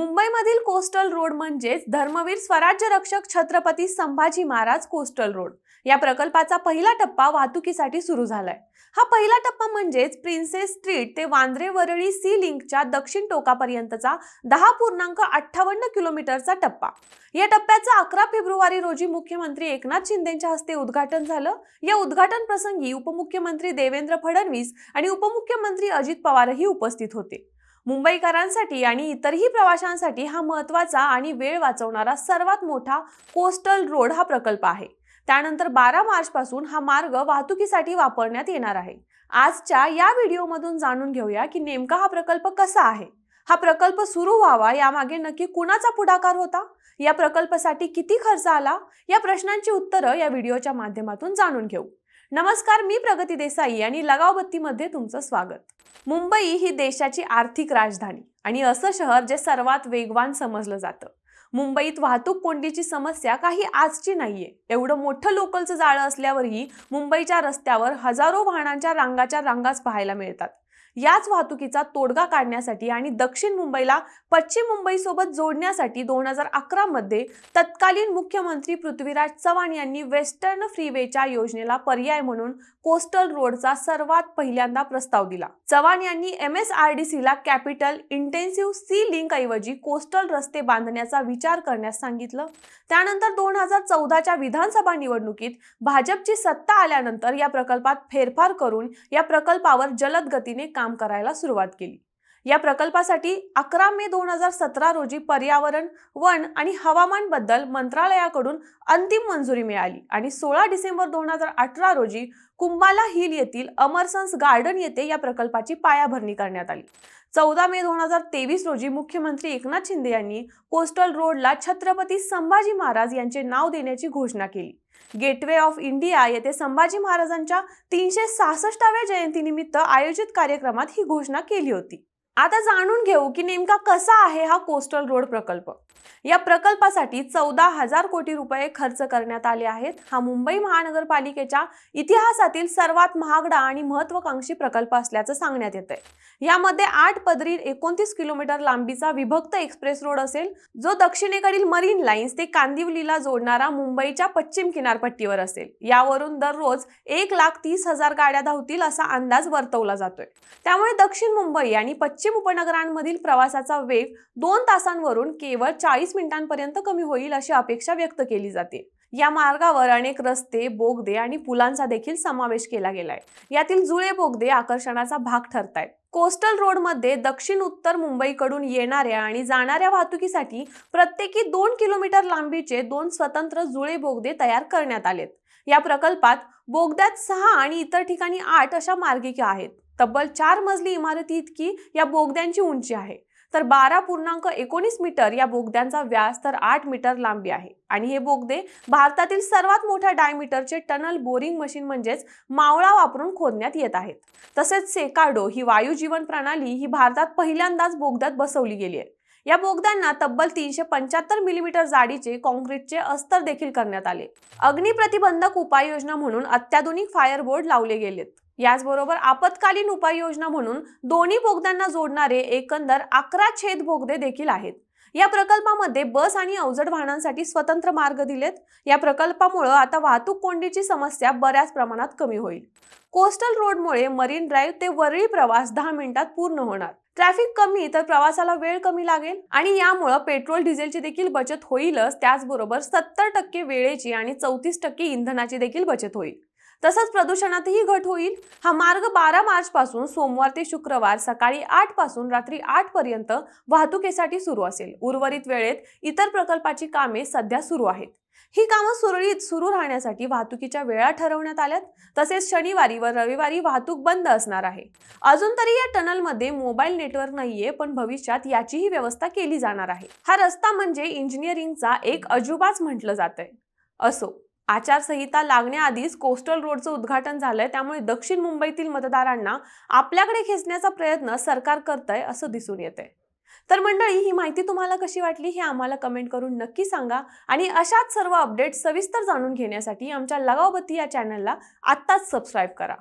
मुंबईमधील coastal road म्हणजेच धर्मवीर स्वराज्य रक्षक छत्रपती संभाजी महाराज कोस्टल रोड. या प्रकल्पाचा पहिला टप्पा वाहतुकीसाठी सुरू झालाय. हा पहिला टप्पा म्हणजेच प्रिन्सेस स्ट्रीट ते वांद्रे वरळी सी लिंकच्या दक्षिण टोकापर्यंतचा दहा पूर्णांक अठ्ठावन्न किलोमीटरचा टप्पा. या टप्प्याचं अकरा फेब्रुवारी रोजी मुख्यमंत्री एकनाथ शिंदेच्या हस्ते उद्घाटन झालं. या उद्घाटन प्रसंगी उपमुख्यमंत्री देवेंद्र फडणवीस आणि उपमुख्यमंत्री अजित पवारही उपस्थित होते. मुंबईकरांसाठी आणि इतरही प्रवाशांसाठी हा महत्त्वाचा आणि वेळ वाचवणारा सर्वात मोठा कोस्टल रोड हा प्रकल्प आहे. त्यानंतर बारा मार्चपासून हा मार्ग वाहतुकीसाठी वापरण्यात येणार आहे. आजच्या या व्हिडिओमधून जाणून घेऊया की नेमका हा प्रकल्प कसा आहे. हा प्रकल्प सुरू व्हावा यामागे नक्की कुणाचा पुढाकार होता? या प्रकल्पासाठी किती खर्च आला? या प्रश्नांची उत्तरं या व्हिडिओच्या माध्यमातून जाणून घेऊ. नमस्कार मी प्रगती देसाई आणि लगावबत्तीमध्ये तुमचं स्वागत. मुंबई ही देशाची आर्थिक राजधानी आणि असं शहर जे सर्वात वेगवान समजलं जातं. मुंबईत वाहतूक कोंडीची समस्या काही आजची नाहीये. एवढं मोठं लोकलचं जाळं असल्यावरही मुंबईच्या रस्त्यावर हजारो वाहनांच्या रांगाच्या रांगाच पाहायला मिळतात. याच वाहतुकीचा तोडगा काढण्यासाठी आणि दक्षिण मुंबईला पश्चिम मुंबईसोबत जोडण्यासाठी दोन हजार अकरामध्ये तत्कालीन मुख्यमंत्री पृथ्वीराज चव्हाण यांनी वेस्टर्न फ्रीवेच्या योजनेला पर्याय म्हणून कोस्टल रोडचा सर्वात पहिल्यांदा प्रस्ताव दिला. चव्हाण यांनी एम एस आर डी सीला कॅपिटल इंटेन्सिव्ह सी लिंक ऐवजी कोस्टल रस्ते बांधण्याचा विचार करण्यास सांगितलं. त्यानंतर दोन हजार चौदाच्या विधानसभा निवडणुकीत भाजपची सत्ता आल्यानंतर या प्रकल्पात फेरफार करून या प्रकल्पावर जलद गतीने काम करायला सुरुवात केली. या प्रकल्पासाठी अकरा मे दोन हजार सतरा रोजी पर्यावरण वन आणि हवामानबद्दल मंत्रालयाकडून अंतिम मंजुरी मिळाली आणि सोळा डिसेंबर दोन हजार अठरा रोजी कुंबाला हिल येथील अमरसन्स गार्डन येथे या प्रकल्पाची पायाभरणी करण्यात आली. चौदा मे दोन हजार तेवीस रोजी मुख्यमंत्री एकनाथ शिंदे यांनी कोस्टल रोडला छत्रपती संभाजी महाराज यांचे नाव देण्याची घोषणा केली. गेटवे ऑफ इंडिया येथे संभाजी महाराजांच्या तीनशे सहासष्टाव्या जयंतीनिमित्त आयोजित कार्यक्रमात ही घोषणा केली होती. आता जाणून घेऊ की नेमका कसा आहे हा कोस्टल रोड प्रकल्प. या प्रकल्पासाठी चौदा हजार कोटी रुपये खर्च करण्यात आले आहेत. हा मुंबई महानगरपालिकेच्या इतिहासातील सर्वात महागडा आणि महत्वाकांक्षी प्रकल्प असल्याचं सांगण्यात येत आहे यामध्ये आठ पदरी एकोणतीस किलोमीटर लांबीचा विभक्त एक्सप्रेस रोड असेल जो दक्षिणेकडील मरीन लाईन्स ते कांदिवलीला जोडणारा मुंबईच्या पश्चिम किनारपट्टीवर असेल. यावरून दररोज एक लाख तीस हजार गाड्या धावतील असा अंदाज वर्तवला जातोय. त्यामुळे दक्षिण मुंबई आणि पश्चिम पश्चिम उपनगरांमधील प्रवासाचा वेग दोन तासांवरून केवळ चाळीस मिनिटांपर्यंत कमी होईल अशी अपेक्षा व्यक्त केली जाते. या मार्गावर अनेक रस्ते बोगदे आणि पुलांचा देखील समावेश केला गेलाय. यातील जुळे बोगदे आकर्षणाचा भाग ठरतायत. कोस्टल रोडमध्ये दक्षिण उत्तर मुंबईकडून येणाऱ्या आणि जाणाऱ्या वाहतुकीसाठी प्रत्येकी दोन किलोमीटर लांबीचे दोन स्वतंत्र जुळे बोगदे तयार करण्यात आलेत. या प्रकल्पात बोगद्यात सहा आणि इतर ठिकाणी आठ अशा मार्गिका आहेत. तब्बल चार मजली इमारती इतकी या बोगद्यांची उंची आहे. तर बारा पूर्णांक एकोणीस मीटर या बोगद्यांचा व्यास तर आठ मीटर लांबी आहे. आणि हे बोगदे भारतातील सर्वात मोठ्या डायमीटरचे टनल बोरिंग मशीन म्हणजेच मावळा वापरून खोदण्यात येत आहेत. तसेच सेकाडो ही वायू जीवन प्रणाली ही भारतात पहिल्यांदाच बोगद्यात बसवली गेली आहे. या बोगद्यांना तब्बल तीनशे पंच्याहत्तर मिलीमीटर जाडीचे कॉन्क्रीटचे अस्तर देखील करण्यात आले. अग्निप्रतिबंधक उपाययोजना म्हणून अत्याधुनिक फायर बोर्ड लावले गेलेत. याचबरोबर आपत्कालीन उपाययोजना म्हणून दोन्ही बोगद्यांना जोडणारे एकंदर अकरा छेद बोगदे देखील आहेत. या प्रकल्पामध्ये बस आणि अवजड वाहनांसाठी स्वतंत्र मार्ग दिलेत. या प्रकल्पामुळे आता वाहतूक कोंडीची समस्या बऱ्याच प्रमाणात कमी होईल. कोस्टल रोडमुळे मरीन ड्राईव्ह ते वरळी प्रवास दहा मिनिटात पूर्ण होणार. ट्रॅफिक कमी तर प्रवासाला वेळ कमी लागेल आणि यामुळं पेट्रोल डिझेलची देखील बचत होईलच. त्याचबरोबर सत्तर टक्के वेळेची आणि चौतीस टक्के इंधनाची देखील बचत होईल. तसंच प्रदूषणातही घट होईल. हा मार्ग बारा मार्च पासून सोमवार ते शुक्रवार सकाळी आठपासून रात्री आठ पर्यंत वाहतुकीसाठी सुरू असेल. उर्वरित वेळेत इतर प्रकल्पाची कामे सध्या सुरू आहेत. ही कामं सुरळीत सुरू राहण्यासाठी वाहतुकीच्या वेळा ठरवण्यात आल्यात. तसेच शनिवारी व रविवारी वाहतूक बंद असणार आहे. अजून तरी या टनलमध्ये मोबाईल नेटवर्क नाहीये पण भविष्यात याचीही व्यवस्था केली जाणार आहे. हा रस्ता म्हणजे इंजिनिअरिंगचा एक अजुबाच म्हटलं जातंय. असो. आचारसंहिता लागण्याआधीच कोस्टल रोडचं उद्घाटन झालंय. त्यामुळे दक्षिण मुंबईतील मतदारांना आपल्याकडे खेचण्याचा प्रयत्न सरकार करतंय असं दिसून येतंय. तर मंडळी ही माहिती तुम्हाला कशी वाटली हे आम्हाला कमेंट करून नक्की सांगा आणि अशाच सर्व अपडेट सविस्तर जाणून घेण्यासाठी आमच्या लगावबत्ती या चॅनलला आत्ताच सबस्क्राईब करा.